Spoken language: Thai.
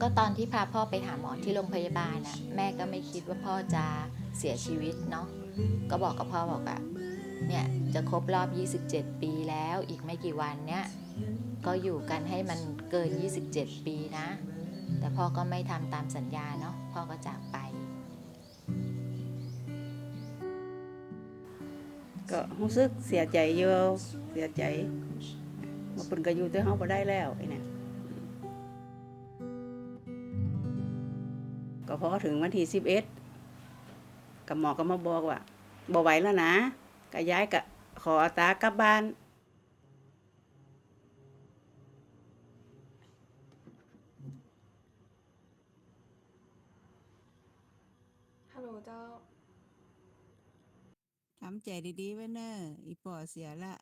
ก็ตอนที่พาพ่อไปหาหมอที่โรงพยาบาลน่ะแม่ก็ไม่คิดว่าพ่อจะเสียชีวิตเนาะก็บอกกับพ่อบอกอะเนี่ยจะครบรอบ 27 ปีแล้วอีกไม่กี่วันเนี้ยก็อยู่กันให้มันเกิน 27 ปีนะ แต่พ่อก็ไม่ทำตามสัญญาเนาะพ่อก็จากไป ก็รู้สึกเสียใจอยู่เสียใจว่าเพิ่นก็อยู่แต่เฮาบ่ได้แล้วไอ้เนี่ย ก็พอถึงวันที่11กับหมอก็มาบอกว่าบ่ไหวแล้วนะก็ย้ายก็ขอตากลับบ้าน ฮัลโหลเจ้า ทำใจดีๆไว้เนอะอีป่อเสียละ